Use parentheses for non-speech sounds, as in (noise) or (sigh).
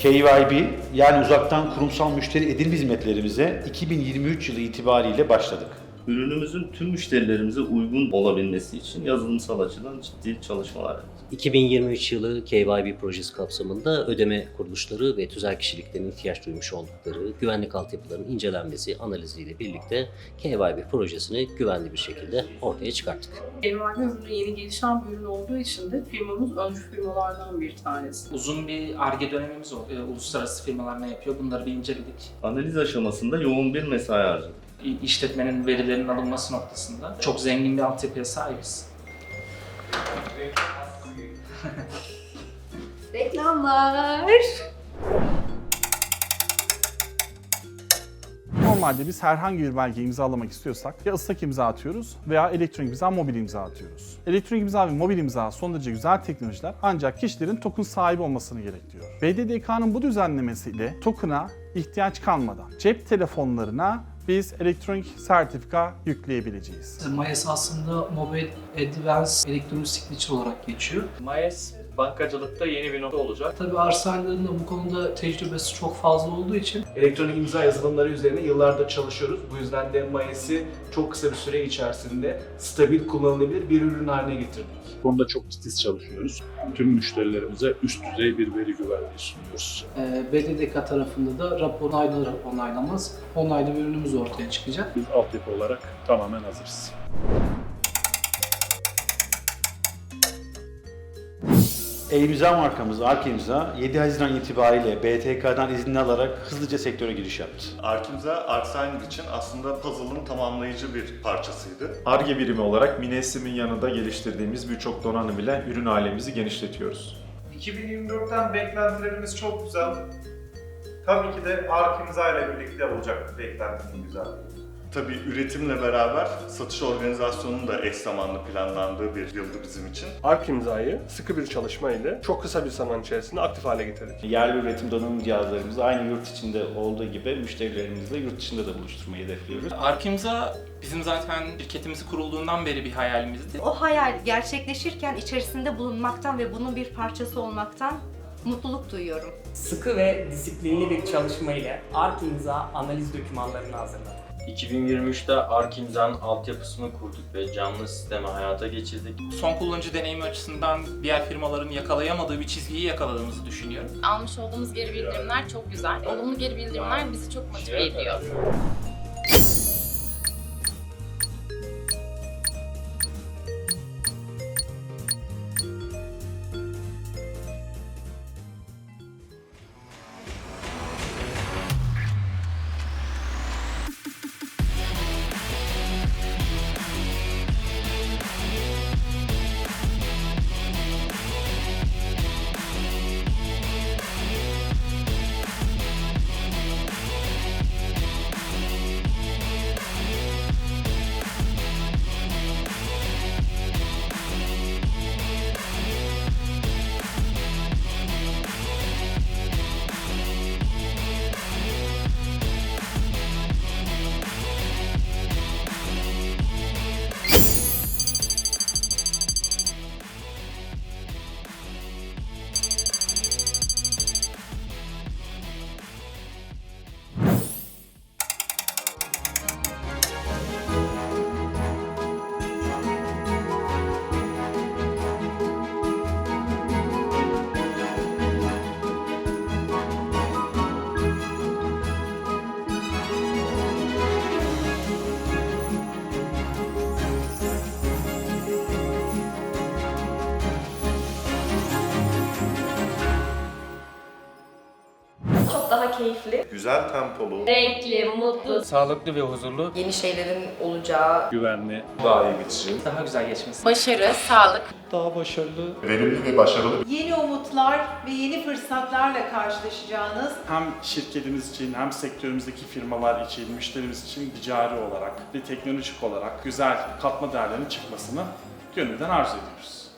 KYB yani uzaktan kurumsal müşteri edinme hizmetlerimize 2023 yılı itibariyle başladık. Ürünümüzün tüm müşterilerimize uygun olabilmesi için yazılımsal açıdan ciddi çalışmalar yaptık. 2023 yılı KYB projesi kapsamında ödeme kuruluşları ve tüzel kişiliklerin ihtiyaç duymuş oldukları güvenlik altyapılarının incelenmesi analiziyle birlikte KYB projesini güvenli bir şekilde ortaya çıkarttık. Envai ürünü yeni gelişen bir ürün olduğu için de firmamız öncü firmalardan bir tanesi. Uzun bir ARGE dönemimiz oldu. Ee, uluslararası firmalar ne yapıyor bunları bir inceledik. Analiz aşamasında yoğun bir mesai harcadık. İşletmenin verilerinin alınması noktasında çok zengin bir altyapıya sahibiz. (laughs) Reklamlar. Normalde biz herhangi bir belge imzalamak istiyorsak ya ıslak imza atıyoruz veya elektronik imza, mobil imza atıyoruz. Elektronik imza ve mobil imza son derece güzel teknolojiler ancak kişilerin token sahibi olmasını gerektiriyor. BDDK'nın bu düzenlemesiyle token'a ihtiyaç kalmadan cep telefonlarına biz elektronik sertifika yükleyebileceğiz. Mayas aslında Mobile Advanced Electronic Signature olarak geçiyor. Mayes bankacılıkta yeni bir nokta olacak. Tabii Arsenal'ın da bu konuda tecrübesi çok fazla olduğu için Elektronik imza yazılımları üzerine yıllardır çalışıyoruz. Bu yüzden de Mayes'i çok kısa bir süre içerisinde stabil kullanılabilir bir ürün haline getirdik. Bu konuda çok titiz çalışıyoruz. Tüm müşterilerimize üst düzey bir veri güvenliği sunuyoruz. e, BDDK tarafında da rapor onaylanır onaylamaz onaylı bir ürünümüz ortaya çıkacak. Biz altyapı olarak tamamen hazırız. E-imza markamız Ark İmza 7 Haziran itibariyle BTK'dan izni alarak hızlıca sektöre giriş yaptı. Arkimza Artsigner için aslında puzzle'ın tamamlayıcı bir parçasıydı. ARGE birimi olarak Minesim'in yanında geliştirdiğimiz birçok donanım ile ürün ailemizi genişletiyoruz. 2024'ten beklentilerimiz çok güzel. Tabii ki de Ark imza ile birlikte olacak beklentinin güzel. Tabii üretimle beraber satış organizasyonunun da eş zamanlı planlandığı bir yıldı bizim için. Ark imzayı sıkı bir çalışma ile çok kısa bir zaman içerisinde aktif hale getirdik. Yerli üretim donanım cihazlarımızı aynı yurt içinde olduğu gibi müşterilerimizle yurt dışında da buluşturmayı hedefliyoruz. Arkimza bizim zaten şirketimizi kurulduğundan beri bir hayalimizdi. O hayal gerçekleşirken içerisinde bulunmaktan ve bunun bir parçası olmaktan mutluluk duyuyorum. Sıkı ve disiplinli bir çalışma ile ARK imza analiz dokümanlarını hazırladık. 2023'te Ark imzanın altyapısını kurduk ve canlı sistemi hayata geçirdik. Son kullanıcı deneyimi açısından diğer firmaların yakalayamadığı bir çizgiyi yakaladığımızı düşünüyorum. Almış olduğumuz geri bildirimler çok güzel. Olumlu geri bildirimler bizi çok motive ediyor. Keyifli, Güzel tempolu, renkli, mutlu, Sağlıklı ve huzurlu. Yeni şeylerin olacağı Güvenli, Daha iyi geçici. Daha güzel geçmesi. Başarı, sağlık, Daha başarılı. Verimli ve başarılı. Yeni umutlar ve yeni fırsatlarla karşılaşacağınız Hem şirketimiz için hem sektörümüzdeki firmalar için, müşterimiz için ticari olarak ve teknolojik olarak güzel katma değerlerin çıkmasını gönülden arzu ediyoruz.